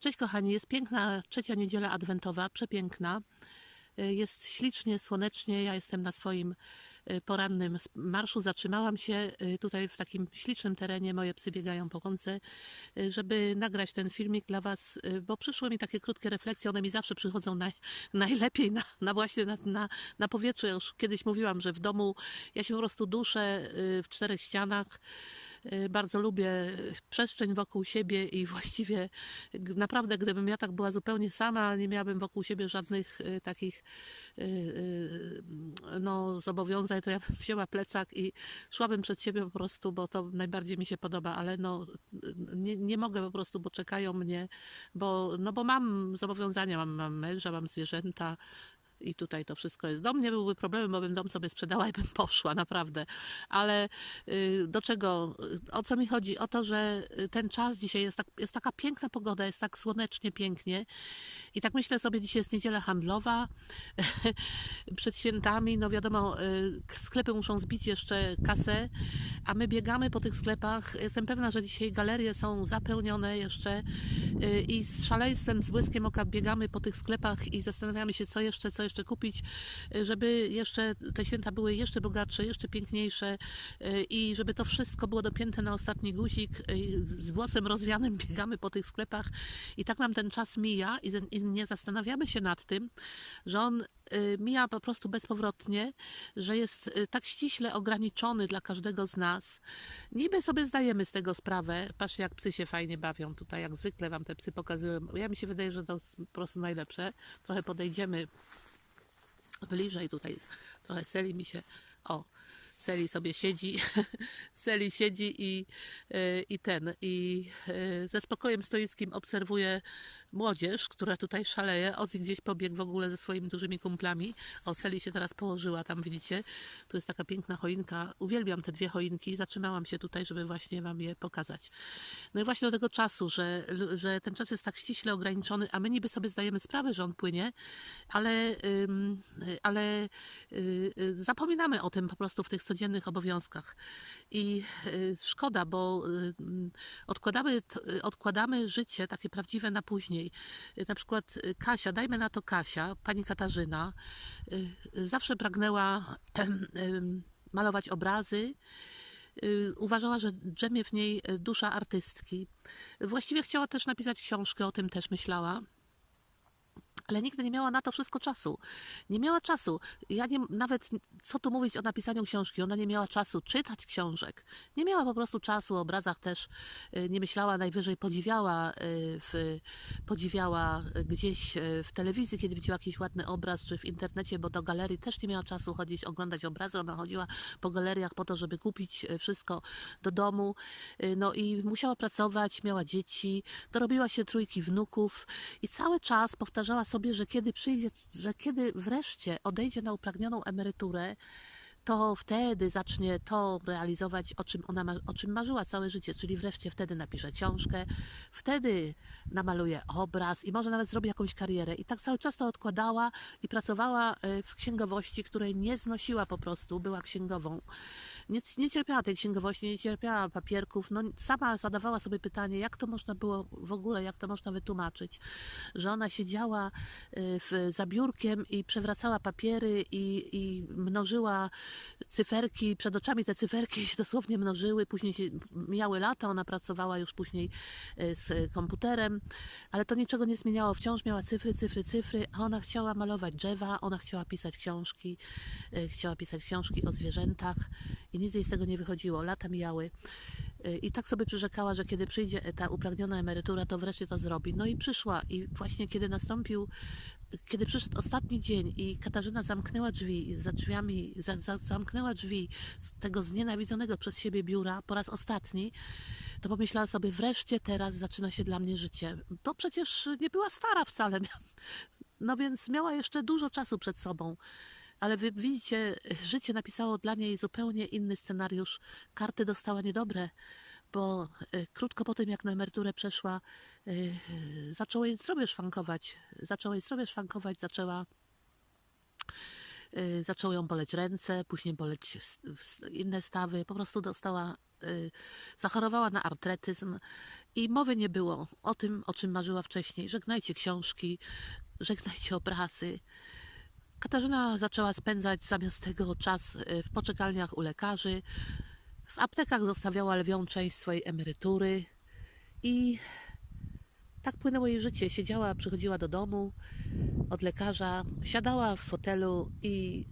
Cześć kochani, jest piękna trzecia niedziela adwentowa, przepiękna. Y, Jest ślicznie, słonecznie. Ja jestem na swoim y, porannym marszu. Zatrzymałam się y, tutaj w takim ślicznym terenie. Moje psy biegają po łące, żeby nagrać ten filmik dla Was, bo przyszły mi takie krótkie refleksje. One mi zawsze przychodzą naj, najlepiej na, na właśnie na, na, na powietrze. Już kiedyś mówiłam, że w domu ja się po prostu duszę w czterech ścianach. Y, Bardzo lubię przestrzeń wokół siebie i właściwie naprawdę, gdybym ja tak była zupełnie sama, nie miałabym wokół siebie żadnych y, takich y, y, no, zobowiązań, to ja bym wzięła plecak i szłabym przed siebie po prostu, bo to najbardziej mi się podoba, ale no, y, nie, nie mogę po prostu, bo czekają mnie, bo, no, bo mam zobowiązania, mam, mam męża, mam zwierzęta, i tutaj to wszystko jest. Do mnie byłby problem, bo bym dom sobie sprzedała i bym poszła, naprawdę. Ale y, do czego, y, o co mi chodzi? O to, że y, ten czas dzisiaj jest, tak, jest taka piękna pogoda, jest tak słonecznie, pięknie. I tak myślę sobie, dzisiaj jest niedziela handlowa, przed świętami, no wiadomo, sklepy muszą zbić jeszcze kasę, a my biegamy po tych sklepach. Jestem pewna, że dzisiaj galerie są zapełnione jeszcze i z szaleństwem, z błyskiem oka biegamy po tych sklepach i zastanawiamy się, co jeszcze, co jeszcze kupić, y, żeby jeszcze te święta były jeszcze bogatsze, jeszcze piękniejsze y, i żeby to wszystko było dopięte na ostatni guzik. y, Z włosem rozwianym biegamy po tych sklepach i tak nam ten czas mija i nie zastanawiamy się nad tym, że on mija po prostu bezpowrotnie, że jest tak ściśle ograniczony dla każdego z nas. Niby sobie zdajemy z tego sprawę. Patrzcie, jak psy się fajnie bawią tutaj, jak zwykle wam te psy pokazują. Ja mi się wydaje, że to jest po prostu najlepsze. Trochę podejdziemy bliżej tutaj. Trochę Seli mi się... O, Seli sobie siedzi. Seli siedzi i, y, i ten, i y, ze spokojem stoickim obserwuje młodzież, która tutaj szaleje. Ozzy gdzieś pobiegł w ogóle ze swoimi dużymi kumplami. O, Seli się teraz położyła, tam widzicie. Tu jest taka piękna choinka. Uwielbiam te dwie choinki. Zatrzymałam się tutaj, żeby właśnie wam je pokazać. No i właśnie do tego czasu, że, że ten czas jest tak ściśle ograniczony, a my niby sobie zdajemy sprawę, że on płynie, ale, ale y, y, zapominamy o tym po prostu w tych codziennych obowiązkach. I y, szkoda, bo odkładamy, odkładamy życie takie prawdziwe na później. Na przykład y, Kasia, dajmy na to Kasia, pani Katarzyna, y, y, zawsze pragnęła malować obrazy. Uważała, że drzemie w niej dusza artystki. Właściwie chciała też napisać książkę, o tym też myślała ale nigdy nie miała na to wszystko czasu. Nie miała czasu. Ja nie, nawet co tu mówić o napisaniu książki, ona nie miała czasu czytać książek. Nie miała po prostu czasu, o obrazach też y, nie myślała, najwyżej podziwiała, y, w, podziwiała gdzieś y, w telewizji, kiedy widziała jakiś ładny obraz, czy w internecie, bo do galerii też nie miała czasu chodzić, oglądać obrazy. Ona chodziła po galeriach po to, żeby kupić wszystko do domu. No i musiała pracować, miała dzieci, dorobiła się trójki wnuków i cały czas powtarzała sobie, że kiedy przyjdzie, że kiedy wreszcie odejdzie na upragnioną emeryturę, to wtedy zacznie to realizować, o czym ona ma, o czym marzyła całe życie, czyli wreszcie wtedy napisze książkę, wtedy namaluje obraz i może nawet zrobi jakąś karierę. I tak cały czas to odkładała i pracowała y, w księgowości, której nie znosiła po prostu, była księgową. Nie, nie cierpiała tej księgowości, nie cierpiała papierków. No, sama zadawała sobie pytanie, jak to można było w ogóle, jak to można wytłumaczyć, że ona siedziała y, w, za biurkiem i przewracała papiery i, i mnożyła cyferki, przed oczami te cyferki się dosłownie mnożyły, później się, mijały lata, ona pracowała już później y, z komputerem, ale to niczego nie zmieniało, wciąż miała cyfry, cyfry, cyfry, a ona chciała malować drzewa, ona chciała pisać książki, y, chciała pisać książki o zwierzętach i nic jej z tego nie wychodziło, lata mijały. I tak sobie przyrzekała, że kiedy przyjdzie ta upragniona emerytura, to wreszcie to zrobi. No i przyszła i właśnie kiedy nastąpił kiedy przyszedł ostatni dzień i Katarzyna zamknęła drzwi, za drzwiami, za, za, zamknęła drzwi z tego znienawidzonego przez siebie biura po raz ostatni, to pomyślała sobie, wreszcie teraz zaczyna się dla mnie życie. Bo przecież nie była stara wcale, no więc miała jeszcze dużo czasu przed sobą. Ale wy widzicie, życie napisało dla niej zupełnie inny scenariusz. Karty dostała niedobre, bo y, krótko po tym, jak na emeryturę przeszła, zaczęło jej zdrowie szwankować. Zaczęło jej zdrowie szwankować, zaczęła y, zaczęło ją boleć ręce, później boleć inne stawy, po prostu dostała, y, zachorowała na artretyzm i mowy nie było o tym, o czym marzyła wcześniej. Żegnajcie książki, żegnajcie obrazy. Katarzyna zaczęła spędzać zamiast tego czas y, w poczekalniach u lekarzy. W aptekach zostawiała lwią część swojej emerytury i tak płynęło jej życie. Siedziała, przychodziła do domu od lekarza, siadała w fotelu i,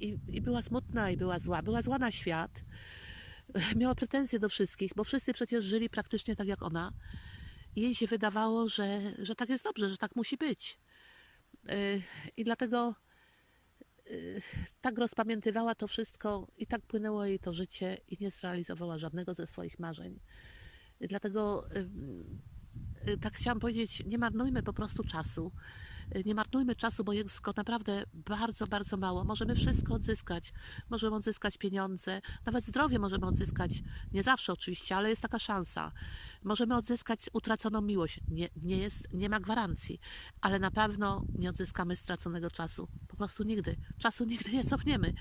i, i była smutna i była zła. Była zła na świat. Miała pretensje do wszystkich, bo wszyscy przecież żyli praktycznie tak jak ona. I jej się wydawało, że, że tak jest dobrze, że tak musi być. Yy, I dlatego yy, tak rozpamiętywała to wszystko i tak płynęło jej to życie i nie zrealizowała żadnego ze swoich marzeń. Dlatego yy, tak chciałam powiedzieć, nie marnujmy po prostu czasu. Yy, Nie marnujmy czasu, bo jest go naprawdę bardzo, bardzo mało. Możemy wszystko odzyskać. Możemy odzyskać pieniądze, nawet zdrowie możemy odzyskać. Nie zawsze oczywiście, ale jest taka szansa. Możemy odzyskać utraconą miłość. Nie, nie, jest, nie ma gwarancji, ale na pewno nie odzyskamy straconego czasu. Po prostu nigdy. Czasu nigdy nie cofniemy.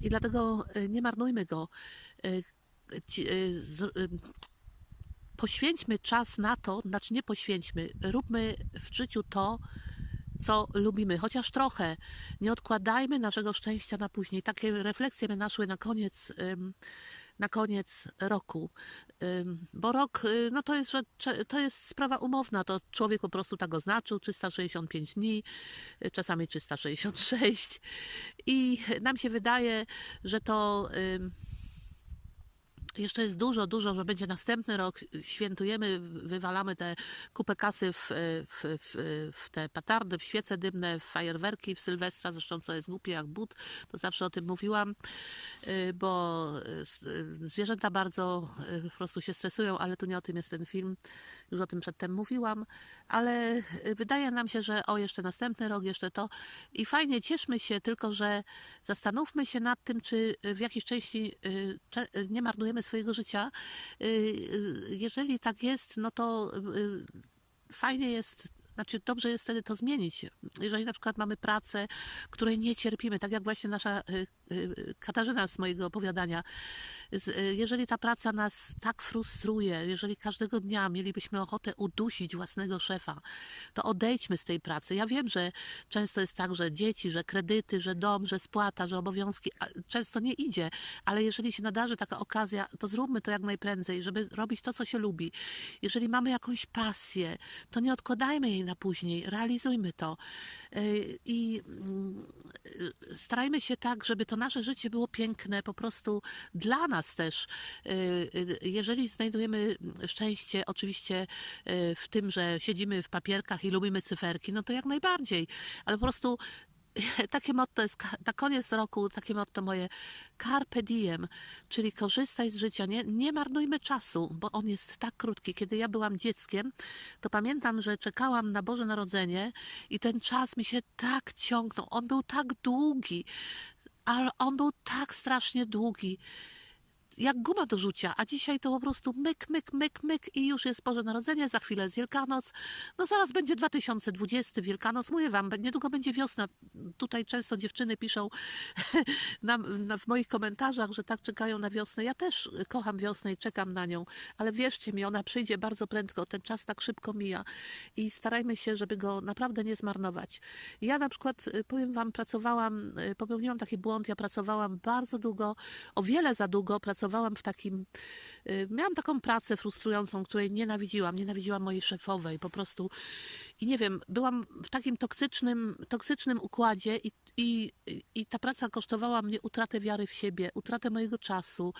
I dlatego y, nie marnujmy go. Y, y, y, Poświęćmy czas na to, znaczy nie poświęćmy, róbmy w życiu to, co lubimy, chociaż trochę. Nie odkładajmy naszego szczęścia na później. Takie refleksje mnie naszły na koniec, na koniec roku. Bo rok, y, no to jest, że to jest sprawa umowna. To człowiek po prostu tak oznaczył, 365 dni, y, czasami 366. I nam się wydaje, że to jeszcze jest dużo, dużo, że będzie następny rok. Świętujemy, wywalamy te kupę kasy w, w, w, w te petardy, w świece dymne, w fajerwerki, w Sylwestra, zresztą co jest głupie jak but, to zawsze o tym mówiłam, y, bo y, zwierzęta bardzo po prostu się stresują, ale tu nie o tym jest ten film, już o tym przedtem mówiłam, ale wydaje nam się, że o, jeszcze następny rok, jeszcze to. I fajnie, cieszmy się, tylko że zastanówmy się nad tym, czy w jakiejś części nie marnujemy swojego życia. Y, y, Jeżeli tak jest, no to y, fajnie jest, znaczy dobrze jest wtedy to zmienić. Jeżeli na przykład mamy pracę, której nie cierpimy, tak jak właśnie nasza Katarzyna z mojego opowiadania, y, jeżeli ta praca nas tak frustruje, jeżeli każdego dnia mielibyśmy ochotę udusić własnego szefa, to odejdźmy z tej pracy. Ja wiem, że często jest tak, że dzieci, że kredyty, że dom, że spłata, że obowiązki, często nie idzie, ale jeżeli się nadarzy taka okazja, to zróbmy to jak najprędzej, żeby robić to, co się lubi. Jeżeli mamy jakąś pasję, to nie odkładajmy jej na później, realizujmy to. Yy, I mm, starajmy się tak, żeby to nasze życie było piękne, po prostu dla nas też. Yy, yy, Jeżeli znajdujemy szczęście, oczywiście yy, w tym, że siedzimy w papierkach i lubimy cyferki, no to jak najbardziej, ale po prostu takie motto jest na koniec roku, takie motto moje carpe diem, czyli korzystaj z życia, nie, nie marnujmy czasu, bo on jest tak krótki. Kiedy ja byłam dzieckiem, to pamiętam, że czekałam na Boże Narodzenie i ten czas mi się tak ciągnął. On był tak długi, ale on był tak strasznie długi jak guma do rzucia, a dzisiaj to po prostu myk, myk, myk, myk i już jest Boże Narodzenie, za chwilę jest Wielkanoc, no zaraz będzie 2020 Wielkanoc, mówię wam, niedługo będzie wiosna. Tutaj często dziewczyny piszą na, na, w moich komentarzach, że tak czekają na wiosnę. Ja też kocham wiosnę i czekam na nią, ale wierzcie mi, ona przyjdzie bardzo prędko, ten czas tak szybko mija i starajmy się, żeby go naprawdę nie zmarnować. Ja na przykład, y, powiem wam, pracowałam, y, popełniłam taki błąd, ja pracowałam bardzo długo, o wiele za długo pracowałam w takim, y, miałam taką pracę frustrującą, której nienawidziłam, nienawidziłam mojej szefowej, po prostu i nie wiem, byłam w takim toksycznym, toksycznym układzie i, i, i ta praca kosztowała mnie utratę wiary w siebie, utratę mojego czasu.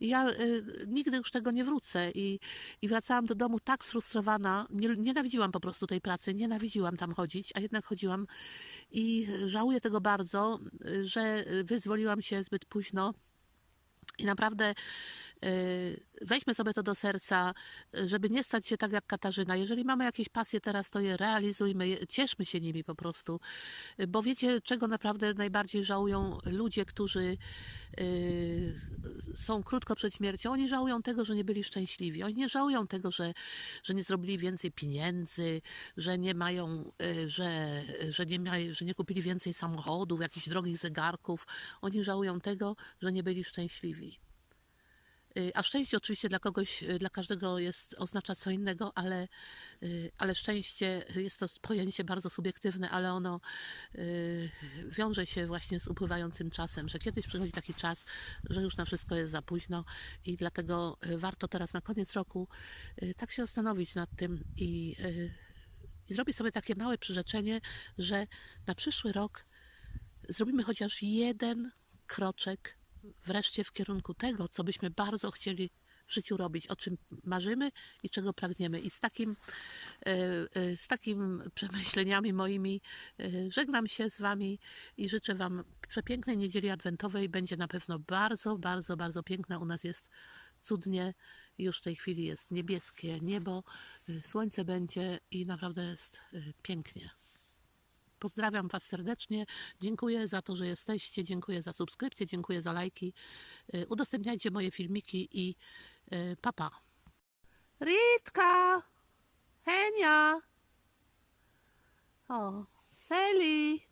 I ja y, nigdy już tego nie wrócę i, i wracałam do domu tak sfrustrowana, nie, nienawidziłam po prostu tej pracy, nienawidziłam tam chodzić, a jednak chodziłam i żałuję tego bardzo, y, że wyzwoliłam się zbyt późno. I naprawdę y, weźmy sobie to do serca, y, żeby nie stać się tak jak Katarzyna. Jeżeli mamy jakieś pasje teraz, to je realizujmy, cieszmy się nimi po prostu. Y, Bo wiecie, czego naprawdę najbardziej żałują ludzie, którzy y, są krótko przed śmiercią? Oni żałują tego, że nie byli szczęśliwi. Oni nie żałują tego, że, że nie zrobili więcej pieniędzy, że nie mają, że, że, nie miali, że nie kupili więcej samochodów, jakichś drogich zegarków. Oni żałują tego, że nie byli szczęśliwi. Y, A szczęście oczywiście dla kogoś, y, dla każdego jest, oznacza co innego, ale, y, ale szczęście jest to pojęcie bardzo subiektywne, ale ono wiąże się właśnie z upływającym czasem, że kiedyś przychodzi taki czas, że już na wszystko jest za późno i dlatego warto teraz na koniec roku tak się zastanowić nad tym i, i zrobić sobie takie małe przyrzeczenie, że na przyszły rok zrobimy chociaż jeden kroczek wreszcie w kierunku tego, co byśmy bardzo chcieli w życiu robić, o czym marzymy i czego pragniemy. I z takim, e, e, z takim przemyśleniami moimi e, żegnam się z Wami i życzę Wam przepięknej niedzieli adwentowej. Będzie na pewno bardzo, bardzo, bardzo piękna. U nas jest cudnie. Już w tej chwili jest niebieskie niebo, słońce będzie i naprawdę jest pięknie. Pozdrawiam Was serdecznie. Dziękuję za to, że jesteście. Dziękuję za subskrypcję, dziękuję za lajki. Y, Udostępniajcie moje filmiki i y, papa. Ritka! Henia! O, Seli!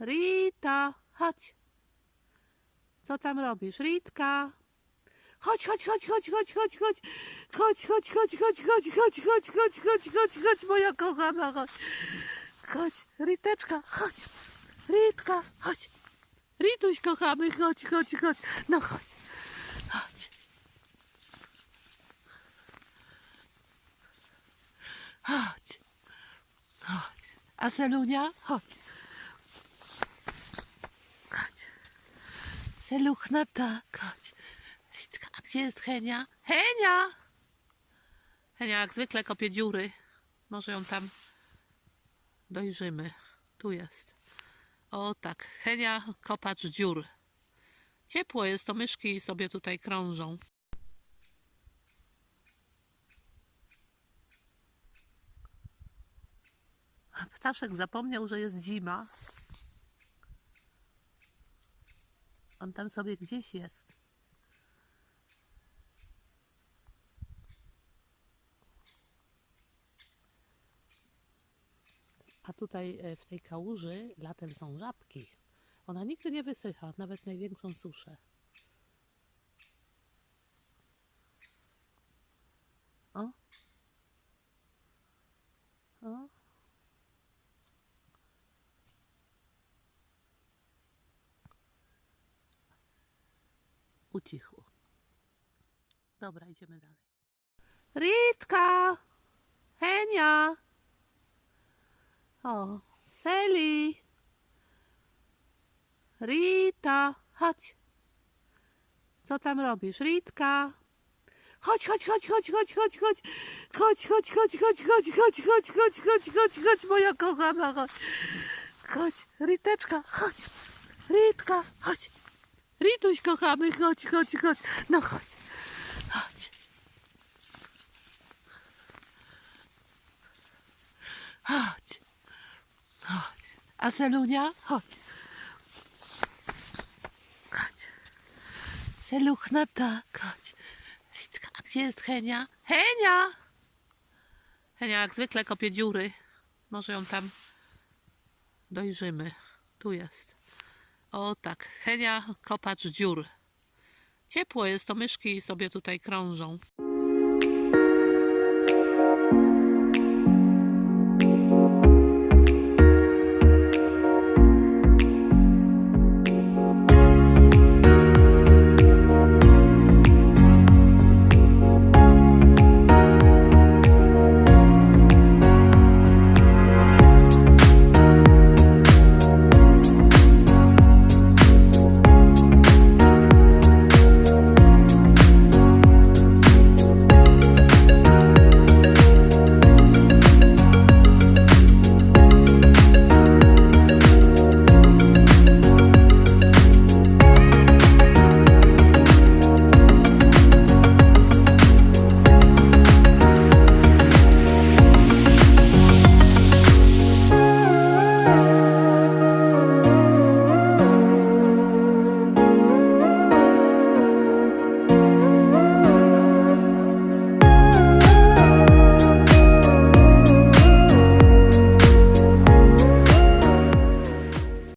Rita! Chodź! Co tam robisz? Ritka! Chodź, chodź, chodź, chodź, chodź, chodź, chodź, chodź, chodź, chodź, chodź, chodź, chodź, chodź, chodź, chodź, chodź, chodź, moja kochana, chodź. Chodź, Riteczka, chodź. Ritka, chodź. Rituś kochany, chodź, chodź, chodź. No chodź, chodź. Chodź, chodź. A Selunia, chodź. Chodź. Seluchna, tak, chodź. Gdzie jest Henia? Henia! Henia jak zwykle kopie dziury. Może ją tam dojrzymy. Tu jest. O tak, Henia kopacz dziur. Ciepło jest, to myszki sobie tutaj krążą. Ptaszek zapomniał, że jest zima. On tam sobie gdzieś jest. Tutaj e, w tej kałuży latem są żabki. Ona nigdy nie wysycha, nawet największą suszę. O. O. Ucichło. Dobra, idziemy dalej. Ritka! Henia! O, Seli! Rita! Chodź! Co tam robisz? Ritka! Chodź, chodź, chodź, chodź, chodź, chodź, chodź, chodź, chodź, chodź, chodź, chodź, chodź, chodź, chodź, chodź, chodź, chodź, moja kochana, chodź. Chodź, Riteczka, chodź. Ritka, chodź. Rituś kochany, chodź, chodź, chodź. No chodź, chodź. Chodź. Chodź. A Selunia? Chodź. Chodź. Seluchna, tak, chodź. Ritka, a gdzie jest Henia? Henia! Henia jak zwykle kopie dziury. Może ją tam dojrzymy. Tu jest. O tak, Henia kopacz dziur. Ciepło jest, to myszki sobie tutaj krążą.